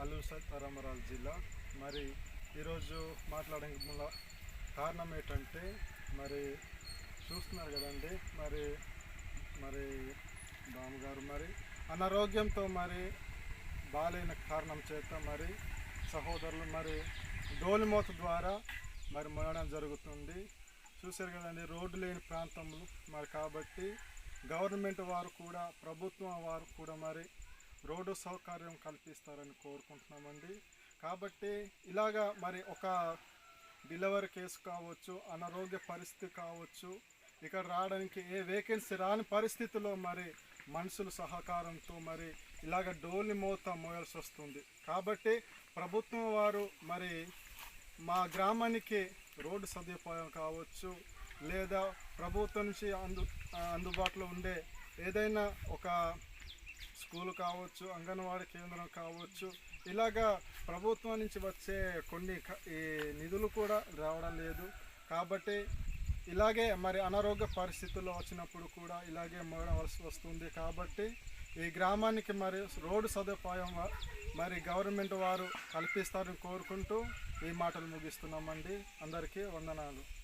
అల్లూరు సీతారామరాజు జిల్లా. మరి ఈరోజు మాట్లాడడానికి మూల కారణం ఏంటంటే మరి చూస్తున్నారు కదండి మరి మరి బామ్మగారు మరి అనారోగ్యంతో మరి బాలైన కారణం చేత మరి సహోదరులు మరి డోలిమోత ద్వారా మరి మరణం జరుగుతుంది. చూశారు కదండి రోడ్డు లేని ప్రాంతంలో మరి కాబట్టి గవర్నమెంట్ వారు కూడా ప్రభుత్వం వారు కూడా మరి రోడ్డు సౌకర్యం కల్పిస్తారని కోరుకుంటున్నామండి. కాబట్టి ఇలాగా మరి ఒక డెలివరీ కేసు కావచ్చు అనారోగ్య పరిస్థితి కావచ్చు ఇక్కడ రావడానికి ఏ వేకెన్సీ రాని పరిస్థితిలో మరి మనుషుల సహకారంతో మరి ఇలాగ డోలి మోత మోయాల్సి వస్తుంది. కాబట్టి ప్రభుత్వం వారు మరి మా గ్రామానికి రోడ్డు సదుపాయం కావచ్చు లేదా ప్రభుత్వం నుంచి అందు అందుబాటులో ఉండే ఏదైనా ఒక స్కూల్ కావచ్చు అంగన్వాడీ కేంద్రం కావచ్చు ఇలాగా ప్రభుత్వం నుంచి వచ్చే కొన్ని ఈ నిధులు కూడా రావడం లేదు. కాబట్టి ఇలాగే మరి అనారోగ్య పరిస్థితుల్లో వచ్చినప్పుడు కూడా ఇలాగే మోడవలసి వస్తుంది. కాబట్టి ఈ గ్రామానికి మరి రోడ్డు సదుపాయం వ- మరి గవర్నమెంట్ వారు కల్పిస్తారని కోరుకుంటూ ఈ మాటలు ముగిస్తున్నామండి. అందరికీ వందనాలు.